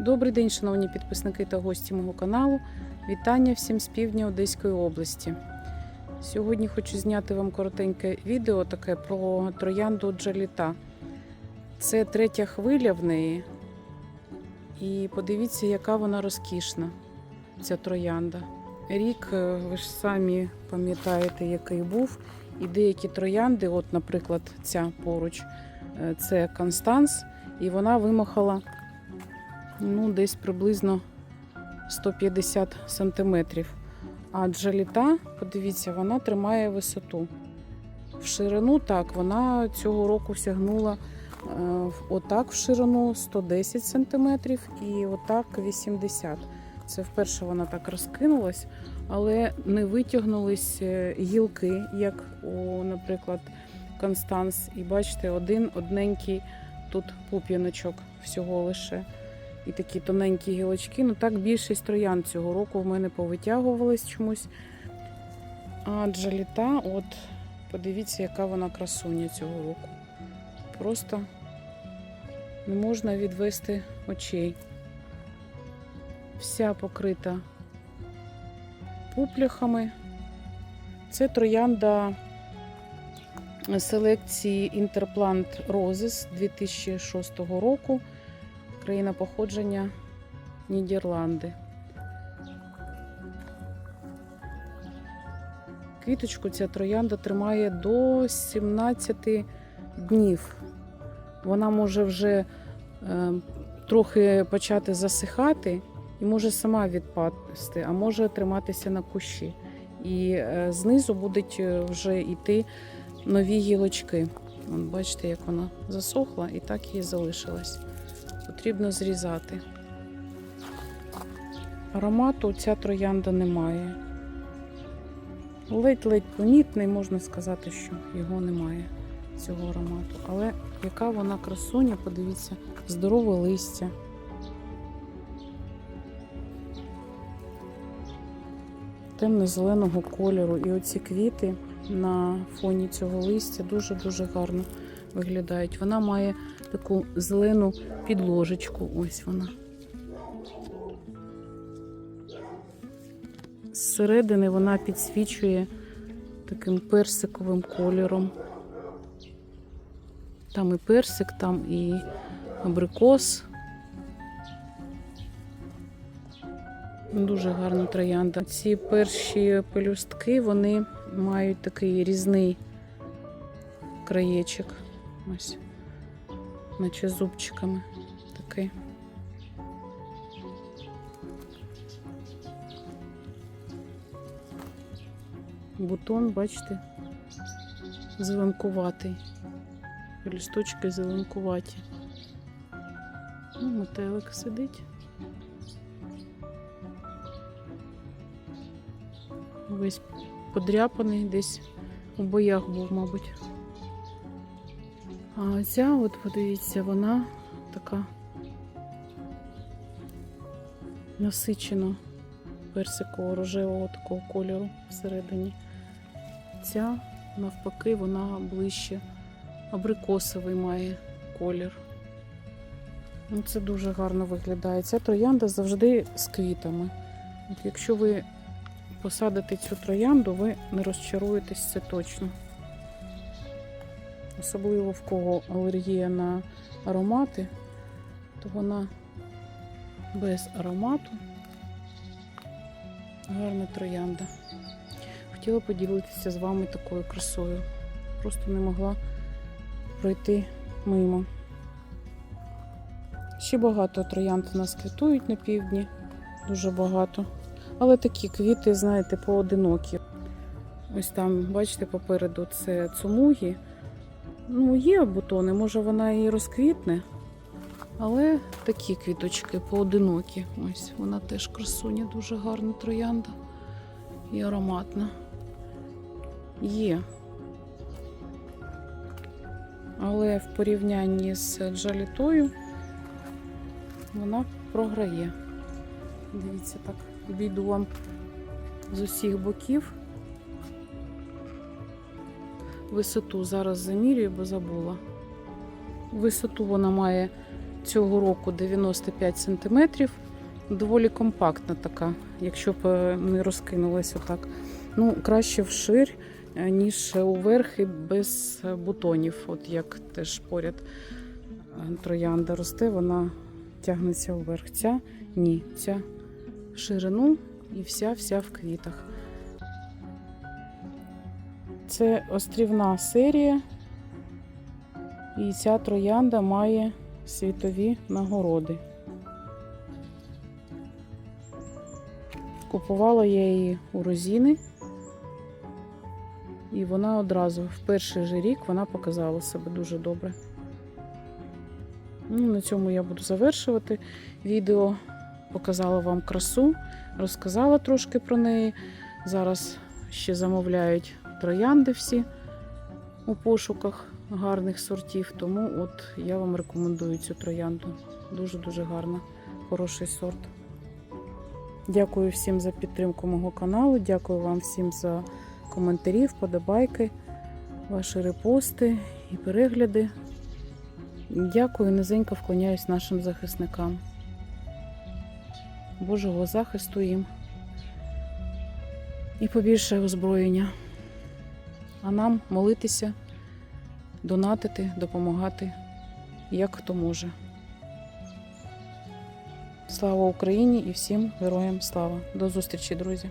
Добрий день, шановні підписники та гості мого каналу. Вітання всім з півдня Одеської області. Сьогодні хочу зняти вам коротеньке відео таке про троянду Джаліта. Це третя хвиля в неї. І подивіться, яка вона розкішна, ця троянда. Рік, е, ви ж самі пам'ятаєте, який був. І деякі троянди, от, наприклад, ця поруч, е, це Констанс, і вона вимахала ну, десь приблизно 150 сантиметрів. А джаліта, подивіться, вона тримає висоту. В ширину так, вона цього року сягнула е, отак в ширину 110 сантиметрів і отак 80. Це вперше вона так розкинулась, але не витягнулись е, гілки, як у, наприклад, Констанс. І бачите, один одненький тут пуп'яночок всього лише. І такі тоненькі гілочки. Ну так більшість троян цього року в мене повитягувались чомусь. А джаліта, от подивіться, яка вона красуня цього року. Просто не можна відвести очей. Вся покрита пупляхами. Це троянда селекції Interplant Roses 2006 року. Країна походження Нідерланди. Квіточку ця троянда тримає до 17 днів. Вона може вже е, трохи почати засихати і може сама відпасти, а може триматися на кущі. І е, знизу будуть е, вже йти нові гілочки. Бачите, як вона засохла і так і залишилась потрібно зрізати. Аромату ця троянда не має. Ледь-ледь помітний, можна сказати, що його немає, цього аромату. Але яка вона красуня, подивіться, здорове листя. Темно-зеленого кольору. І оці квіти на фоні цього листя дуже-дуже гарно виглядають. Вона має таку зелену підложечку. Ось вона. Зсередини вона підсвічує таким персиковим кольором. Там і персик, там і абрикос. Дуже гарна троянда. Ці перші пелюстки вони мають такий різний краєчок. Ось наче зубчиками такий. Бутон, бачите, зеленкуватий. Лісточки зеленкуваті. Ну, метелик сидить. Весь подряпаний, десь у боях був, мабуть. А ця, от подивіться, вона така насичено персиково рожевого такого кольору всередині. Ця, навпаки, вона ближче абрикосовий має колір. Ну, Це дуже гарно виглядає. Ця троянда завжди з квітами. От якщо ви посадите цю троянду, ви не розчаруєтесь це точно. Особливо в кого алергія на аромати, то вона без аромату. Гарна троянда. Хотіла поділитися з вами такою красою. Просто не могла пройти мимо. Ще багато троянд у нас квітують на півдні, дуже багато. Але такі квіти, знаєте, поодинокі. Ось там, бачите, попереду це цумугі. Ну, є бутони, може вона і розквітне, але такі квіточки поодинокі. Ось вона теж красуня, дуже гарна троянда і ароматна. Є. Але в порівнянні з джалітою вона програє. Дивіться, так, обійду вам з усіх боків. Висоту зараз замірюю, бо забула. Висоту вона має цього року 95 см. Доволі компактна така, якщо б е, не розкинулась отак. Ну, краще вширь, е, ніж уверх і без е, бутонів. От як теж поряд троянда росте, вона тягнеться вверх. Ця ні, ця ширину і вся-вся в квітах. Це острівна серія, і ця троянда має світові нагороди. Купувала я її у Розіни, і вона одразу в перший же рік вона показала себе дуже добре. Ну, на цьому я буду завершувати відео. Показала вам красу, розказала трошки про неї. Зараз ще замовляють троянди всі у пошуках гарних сортів. Тому от я вам рекомендую цю троянду. Дуже-дуже гарна, хороший сорт. Дякую всім за підтримку мого каналу. Дякую вам всім за коментарі, вподобайки, ваші репости і перегляди. Дякую, низенько вклоняюсь нашим захисникам. Божого захисту їм і побільше озброєння. А нам молитися, донатити, допомагати, як хто може. Слава Україні і всім героям слава! До зустрічі, друзі!